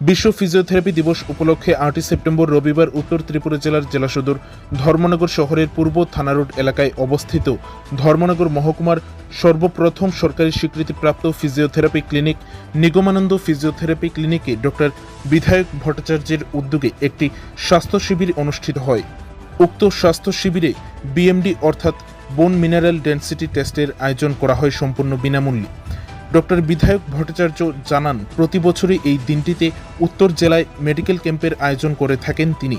বিশ্ব ফিজিওথেরাপি দিবস উপলক্ষে আটই সেপ্টেম্বর রবিবার উত্তর ত্রিপুরা জেলার জেলা সদর ধর্মনগর শহরের পূর্ব থানা রোড এলাকায় অবস্থিত ধর্মনগর মহকুমার সর্বপ্রথম সরকারি স্বীকৃতিপ্রাপ্ত ফিজিওথেরাপি ক্লিনিক নিগমানন্দ ফিজিওথেরাপি ক্লিনিকে ডক্টর বিধায়ক ভট্টাচার্যের উদ্যোগে একটি স্বাস্থ্য শিবির অনুষ্ঠিত হয়। উক্ত স্বাস্থ্য শিবিরে বিএমডি অর্থাৎ বোন মিনারেল ডেন্সিটি টেস্টের আয়োজন করা হয় সম্পূর্ণ বিনামূল্যে। ডক্টর বিধায়ক ভট্টাচার্য জানান, প্রতি বছরই এই দিনটিতে উত্তর জেলায় মেডিকেল ক্যাম্পের আয়োজন করে থাকেন তিনি।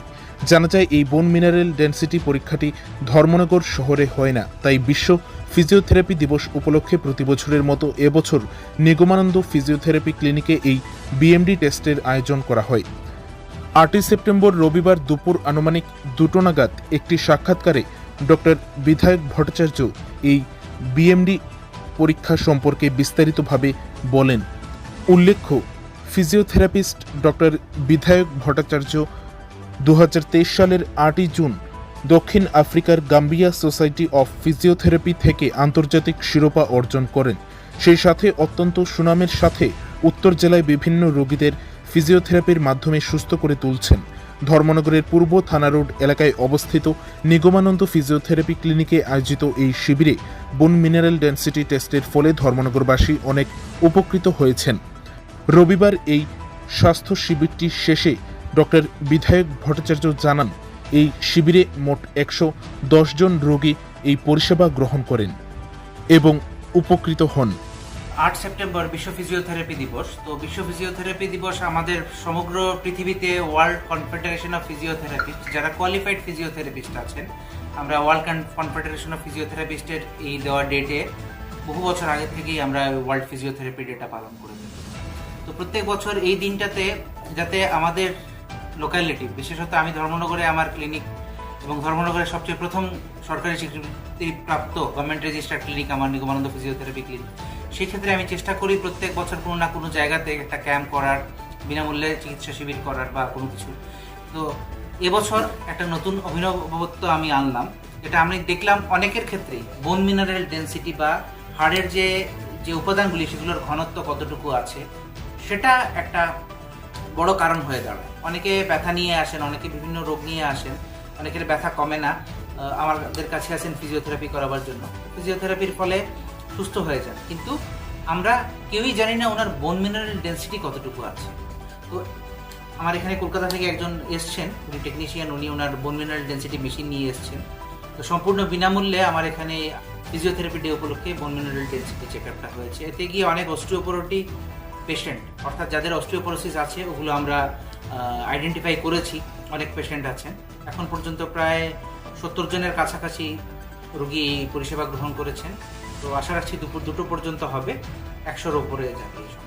জানা যায়, এই বোন মিনারেল ডেন্সিটি পরীক্ষাটি ধর্মনগর শহরে হয় না। তাই বিশ্ব ফিজিওথেরাপি দিবস উপলক্ষে প্রতি বছরের মতো এবছর নিগমানন্দ ফিজিওথেরাপি ক্লিনিকে এই বিএমডি টেস্টের আয়োজন করা হয়। আটই সেপ্টেম্বর রবিবার দুপুর আনুমানিক দুটো নাগাদ একটি সাক্ষাৎকারে ডক্টর বিধায়ক ভট্টাচার্য এই বিএমডি পরীক্ষা সম্পর্কে বিস্তারিতভাবে বলেন। উল্লেখ্য ফিজিওথেরাপিস্ট ডক্টর বিধায়ক ভট্টাচার্য দু হাজার তেইশ সালের আটই জুন দক্ষিণ আফ্রিকার গাম্বিয়া সোসাইটি অফ ফিজিওথেরাপি থেকে আন্তর্জাতিক শিরোপা অর্জন করেন। সেই সাথে অত্যন্ত সুনামের সাথে উত্তর জেলায় বিভিন্ন রোগীদের ফিজিওথেরাপির মাধ্যমে সুস্থ করে তুলছেন। ধর্মনগরের পূর্ব থানা রোড এলাকায় অবস্থিত নিগমানন্দ ফিজিওথেরাপি ক্লিনিকে আয়োজিত এই শিবিরে বোন মিনারেল ডেন্সিটি টেস্টের ফলে ধর্মনগরবাসী অনেক উপকৃত হয়েছেন। রবিবার এই স্বাস্থ্য শিবিরটি শেষে ডক্টর বিধায়ক ভট্টাচার্য জানান, এই শিবিরে মোট একশো জন রোগী এই পরিষেবা গ্রহণ করেন এবং উপকৃত হন। আট সেপ্টেম্বর বিশ্ব ফিজিওথেরাপি দিবস। তো বিশ্ব ফিজিওথেরাপি দিবস আমাদের সমগ্র পৃথিবীতে ওয়ার্ল্ড কনফেডারেশন অফ ফিজিওথেরাপিস্ট, যারা কোয়ালিফাইড ফিজিওথেরাপিস্ট আছেন, আমরা ওয়ার্ল্ড কনফেডারেশন অফ ফিজিওথেরাপিস্টের এই দেওয়া ডেটে বহু বছর আগে থেকেই আমরা ওয়ার্ল্ড ফিজিওথেরাপি ডেটা পালন করে থাকি। তো প্রত্যেক বছর এই দিনটাতে যাতে আমাদের লোকালিটি বিশেষত আমি ধর্মনগরে আমার ক্লিনিক এবং ধর্মনগরের সবচেয়ে প্রথম সরকারি স্বীকৃতিপ্রাপ্ত গভর্নমেন্ট রেজিস্টার্ড ক্লিনিক আমার নিগমানন্দ ফিজিওথেরাপি ক্লিনিক সেই ক্ষেত্রে আমি চেষ্টা করি প্রত্যেক বছর কোনো না কোনো জায়গাতে একটা ক্যাম্প করার, বিনামূল্যে চিকিৎসা শিবির করার বা কোনো কিছু। তো এবছর একটা নতুন অভিনবত্ব আমি আনলাম। এটা আমি দেখলাম অনেকের ক্ষেত্রেই। বোন মিনারেল ডেন্সিটি বা হাড়ের যে যে উপাদানগুলি, সেগুলোর ঘনত্ব কতটুকু আছে, সেটা একটা বড় কারণ হয়ে দাঁড়ায়। অনেকে ব্যথা নিয়ে আসেন, অনেকে বিভিন্ন রোগ নিয়ে আসেন, অনেকের ব্যথা কমে না। আমাদের কাছে আসেন ফিজিওথেরাপি করাবার জন্য। ফিজিওথেরাপির ফলে সুস্থ হয়ে যান কিন্তু আমরা কেউই জানি না ওনার বোন মিনারেল ডেন্সিটি কতটুকু আছে। তো আমার এখানে কলকাতা থেকে একজন এসছেন, উনি টেকনিশিয়ান উনি ওনার বোন মিনারেল ডেন্সিটি মেশিন নিয়ে এসছেন। তো সম্পূর্ণ বিনামূল্যে আমার এখানে ফিজিওথেরাপি ডে উপলক্ষে বোন মিনারেল ডেন্সিটি চেক আপটা হয়েছে। এতে গিয়ে অনেক অস্টিওপোরোটি পেশেন্ট অর্থাৎ যাদের অস্টিওপোরোসিস আছে, ওগুলো আমরা আইডেন্টিফাই করেছি। অনেক পেশেন্ট আছেন। এখন পর্যন্ত প্রায় সত্তর জনের কাছাকাছি রুগী পরিষেবা গ্রহণ করেছেন। তো আশা রাখছি দুপুর দুটো পর্যন্ত হবে একশোর ওপরে যাবে।